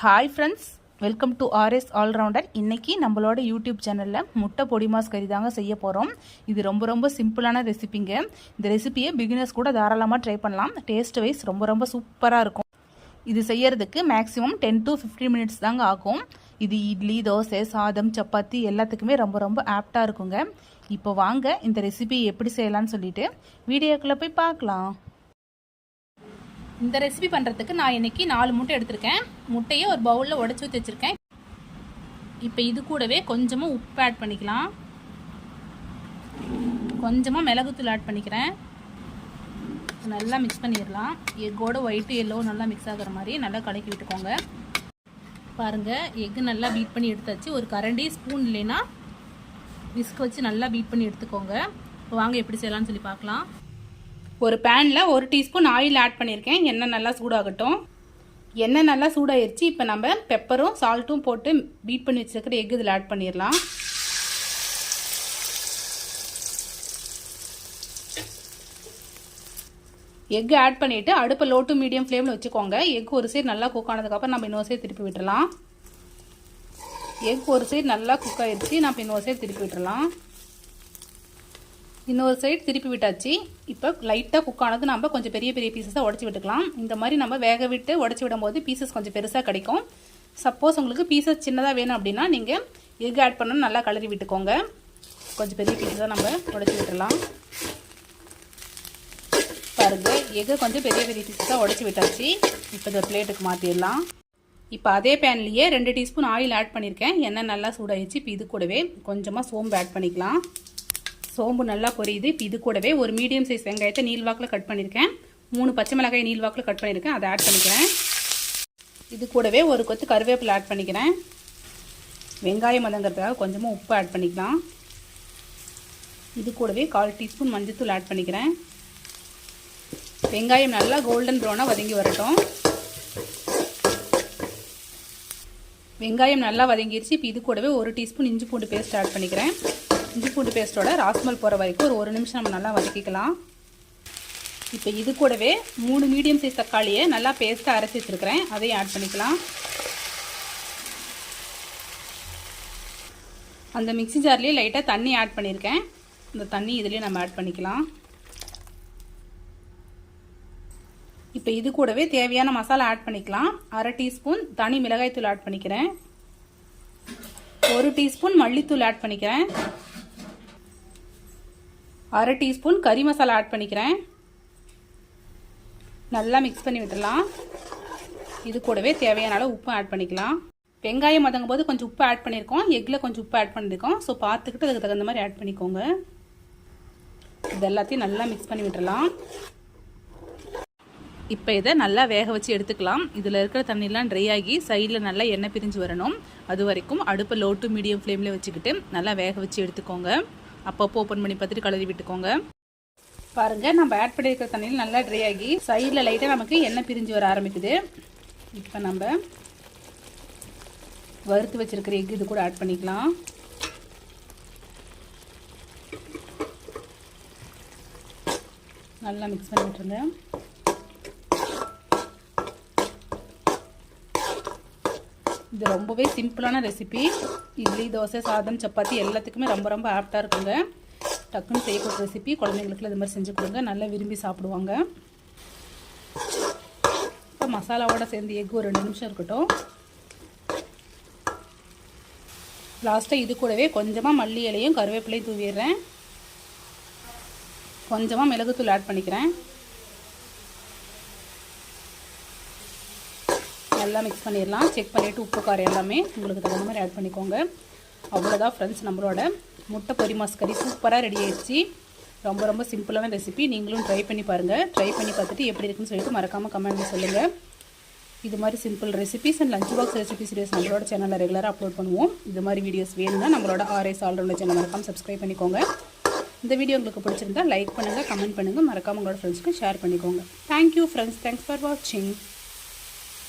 Hi friends welcome to RS allrounder இன்னைக்கு நம்மளோட YouTube சேனலில் முட்டை பொடி மாஸ் கறி தாங்க செய்ய போகிறோம் இது ரொம்ப ரொம்ப சிம்பிளான ரெசிபிங்க. இந்த ரெசிபியை பிகினர்ஸ் கூட தாராளமாக ட்ரை பண்ணலாம். டேஸ்ட் வைஸ் ரொம்ப ரொம்ப சூப்பராக இருக்கும். இது செய்யறதுக்கு மேக்ஸிமம் டென் டு 15 மினிட்ஸ் தாங்க ஆகும். இது இட்லி தோசை சாதம் சப்பாத்தி எல்லாத்துக்குமே ரொம்ப ரொம்ப ஆப்டாக இருக்குங்க. இப்போ வாங்க இந்த ரெசிபி எப்படி செய்யலான்னு சொல்லிட்டு வீடியோக்குள்ளே போய் பார்க்கலாம். இந்த ரெசிபி பண்ணுறதுக்கு நான் இன்றைக்கி நாலு முட்டை எடுத்திருக்கேன். முட்டையை ஒரு பவுலில் உடச்சி ஊற்றி வச்சுருக்கேன். இப்போ இது கூடவே கொஞ்சமாக உப்பு ஆட் பண்ணிக்கலாம். கொஞ்சமாக மிளகுத்தூள் ஆட் பண்ணிக்கிறேன். நல்லா மிக்ஸ் பண்ணிடலாம். எக்கோட ஒயிட்டு எல்லோ நல்லா மிக்ஸ் ஆகிற மாதிரி நல்லா கலக்கி விட்டுக்கோங்க. பாருங்கள் எக்கு நல்லா பீட் பண்ணி எடுத்தாச்சு. ஒரு கரண்டி ஸ்பூன் இல்லைன்னா விஸ்க் வச்சு நல்லா பீட் பண்ணி எடுத்துக்கோங்க. வாங்க எப்படி செய்யலாம்னு சொல்லி பார்க்கலாம். ஒரு பேனில் ஒரு டீஸ்பூன் ஆயில் ஆட் பண்ணியிருக்கேன். எண்ணெய் நல்லா சூடாகட்டும். எண்ணெய் நல்லா சூடாயிருச்சு. இப்போ நம்ம பெப்பரும் சால்ட்டும் போட்டு பீட் பண்ணி வச்சிருக்கிற எக் இதில் ஆட் பண்ணிடலாம். எக் ஆட் பண்ணிவிட்டு அடுப்பை லோ டு மீடியம் ஃப்ளேமில் வச்சுக்கோங்க. எக் ஒரு சைடு நல்லா குக் ஆனதுக்கப்புறம் நம்ம இன்னொரு சைடு திருப்பி விட்டுறலாம் எக் ஒரு சைடு நல்லா குக் ஆயிடுச்சு நம்ம இன்னொரு சைடு திருப்பி விட்டுறலாம் இன்னொரு சைடு திருப்பி விட்டாச்சு. இப்போ லைட்டாக குக் ஆனது நம்ம கொஞ்சம் பெரிய பெரிய பீசஸாக உடச்சி விட்டுக்கலாம். இந்த மாதிரி நம்ம வேக விட்டு உடச்சி விடும்போது பீசஸ் கொஞ்சம் பெருசாக கிடைக்கும். சப்போஸ் உங்களுக்கு பீசஸ் சின்னதாக வேணும் அப்படின்னா நீங்கள் எக் ஆட் பண்ணணும் நல்லா கலரி விட்டுக்கோங்க. கொஞ்சம் பெரிய பீசஸாக நம்ம உடச்சி விட்டுடலாம் பாருங்கள் எக்கு கொஞ்சம் பெரிய பெரிய பீசஸாக உடச்சி விட்டாச்சு. இப்போ இந்த பிளேட்டுக்கு மாற்றிடலாம் இப்போ அதே பேன்லேயே ரெண்டு டீஸ்பூன் ஆயில் ஆட் பண்ணியிருக்கேன் எண்ணெய் நல்லா சூடாயிடுச்சு. இப்போ இது கூடவே கொஞ்சமாக சோம்பு ஆட் பண்ணிக்கலாம். சோம்பு நல்லா பொரியுது இப்போ இது கூடவே ஒரு மீடியம் சைஸ் வெங்காயத்தை நீள்வாக்கில் கட் பண்ணியிருக்கேன் மூணு பச்சை மிளகாய் நீள்வாக்கில் கட் பண்ணியிருக்கேன் அதை ஆட் பண்ணிக்கிறேன். இது கூடவே ஒரு கொத்து கருவேப்பிலை ஆட் பண்ணிக்கிறேன். வெங்காயம் வதங்கிறதுக்காக கொஞ்சமாக உப்பு ஆட் பண்ணிக்கலாம். இது கூடவே கால் டீஸ்பூன் மஞ்சத்தூள் ஆட் பண்ணிக்கிறேன். வெங்காயம் நல்லா கோல்டன் ப்ரௌனாக வதங்கி வரட்டும். வெங்காயம் நல்லா வதங்கிடுச்சு இப்போ இது கூடவே ஒரு டீஸ்பூன் இஞ்சி பூண்டு பேஸ்ட் ஆட் பண்ணிக்கிறேன். இஞ்சி பூண்டு பேஸ்ட்டோட ராஸ்மல் போகிற வரைக்கும் ஒரு ஒரு நிமிஷம் நம்ம நல்லா வதக்கிக்கலாம். இப்போ இது கூடவே மூணு மீடியம் சைஸ் தக்காளியை நல்லா பேஸ்ட்டாக அரைச்சி வச்சுருக்கிறேன். அதையும் ஆட் பண்ணிக்கலாம். அந்த மிக்சி ஜார்லேயே லைட்டாக தண்ணி ஆட் பண்ணியிருக்கேன் இந்த தண்ணி இதுலேயே நம்ம ஆட் பண்ணிக்கலாம். இப்போ இது கூடவே தேவையான மசாலா ஆட் பண்ணிக்கலாம். அரை டீஸ்பூன் தனி மிளகாய்த்தூள் ஆட் பண்ணிக்கிறேன். ஒரு டீஸ்பூன் மல்லித்தூள் ஆட் பண்ணிக்கிறேன். அரை டீஸ்பூன் கறி மசாலா ஆட் பண்ணிக்கிறேன். நல்லா மிக்ஸ் பண்ணி விட்டுடலாம் இது கூடவே தேவையான அளவு உப்பு ஆட் பண்ணிக்கலாம். வெங்காயம் மதங்கும் போது கொஞ்சம் உப்பு ஆட் பண்ணியிருக்கோம் எக்கில் கொஞ்சம் உப்பு ஆட் பண்ணியிருக்கோம் ஸோ பார்த்துக்கிட்டு அதுக்கு தகுந்த மாதிரி ஆட் பண்ணிக்கோங்க. இது எல்லாத்தையும் நல்லா மிக்ஸ் பண்ணி விட்டுடலாம் இப்போ இதை நல்லா வேக வச்சு எடுத்துக்கலாம். இதில் இருக்கிற தண்ணிலாம் ட்ரை ஆகி சைடில் நல்லா எண்ணெய் பிரிஞ்சு வரணும். அது வரைக்கும் அடுப்பை லோ டு மீடியம் ஃப்ளேமில் வச்சுக்கிட்டு நல்லா வேக வச்சு எடுத்துக்கோங்க. அப்பப்போ ஓப்பன் பண்ணி பார்த்துட்டு கலரி விட்டுக்கோங்க. பாருங்கள் நம்ம ஆட் பண்ணியிருக்கிற தண்ணியில் நல்லா ட்ரை ஆகி சைடில் லைட்டாக நமக்கு எண்ணெய் பிரிஞ்சு வர ஆரம்பிக்குது. இப்போ நம்ம வறுத்து வச்சிருக்கிற எக் இது கூட ஆட் பண்ணிக்கலாம். நல்லா மிக்ஸ் பண்ணி விட்டுருங்க. இது ரொம்பவே சிம்பிளான ரெசிபி இட்லி தோசை சாதம் சப்பாத்தி எல்லாத்துக்குமே ரொம்ப ரொம்ப ஆப்டாக இருக்குங்க. டக்குன்னு செய்யக்கூடிய ரெசிபி குழந்தைங்களுக்குலாம் இது மாதிரி செஞ்சு கொடுங்க. நல்லா விரும்பி சாப்பிடுவாங்க. இப்போ மசாலாவோட சேர்ந்து எக் ஒரு ரெண்டு நிமிஷம் இருக்கட்டும். லாஸ்ட்டாக இது கூடவே கொஞ்சமாக மல்லி இலையும் கருவேப்பிலையும் தூவிடுறேன். கொஞ்சமாக மிளகுத்தூள் ஆட் பண்ணிக்கிறேன். நல்லா மிக்ஸ் பண்ணிடலாம். செக் பண்ணிவிட்டு உப்பு காரம் எல்லாமே உங்களுக்கு தகுந்த மாதிரி ஆட் பண்ணிக்கோங்க. அவ்வளோதான் ஃப்ரெண்ட்ஸ் நம்மளோட முட்டை பொரி மாஸ் கறி சூப்பராக ரெடி ஆயிடுச்சு. ரொம்ப ரொம்ப சிம்பிளான ரெசிபி நீங்களும் ட்ரை பண்ணி பாருங்கள் ட்ரை பண்ணி பார்த்துட்டு எப்படி இருக்குன்னு சொல்லிட்டு மறக்காமல் கமெண்ட்டில் சொல்லுங்கள் இது மாதிரி simple recipes and lunch box recipes videos நம்மளோட சேனலில் ரெகுலராக அப்லோட் பண்ணுவோம். இது மாதிரி வீடியோஸ் வேணும்னா நம்மளோட ஆர்எஸ் ஆல்ரவுண்டர் சேனல் மறக்காமல் சப்ஸ்கிரைப் பண்ணிக்கோங்க. இந்த வீடியோ உங்களுக்கு பிடிச்சிருந்தா லைக் பண்ணுங்கள் கமெண்ட் பண்ணுங்கள் மறக்காமல் உங்களோட ஃப்ரெண்ட்ஸ்க்கு ஷேர் பண்ணிக்கோங்க. தேங்க்யூ ஃப்ரெண்ட்ஸ் தேங்க்ஸ் ஃபார் வாட்சிங்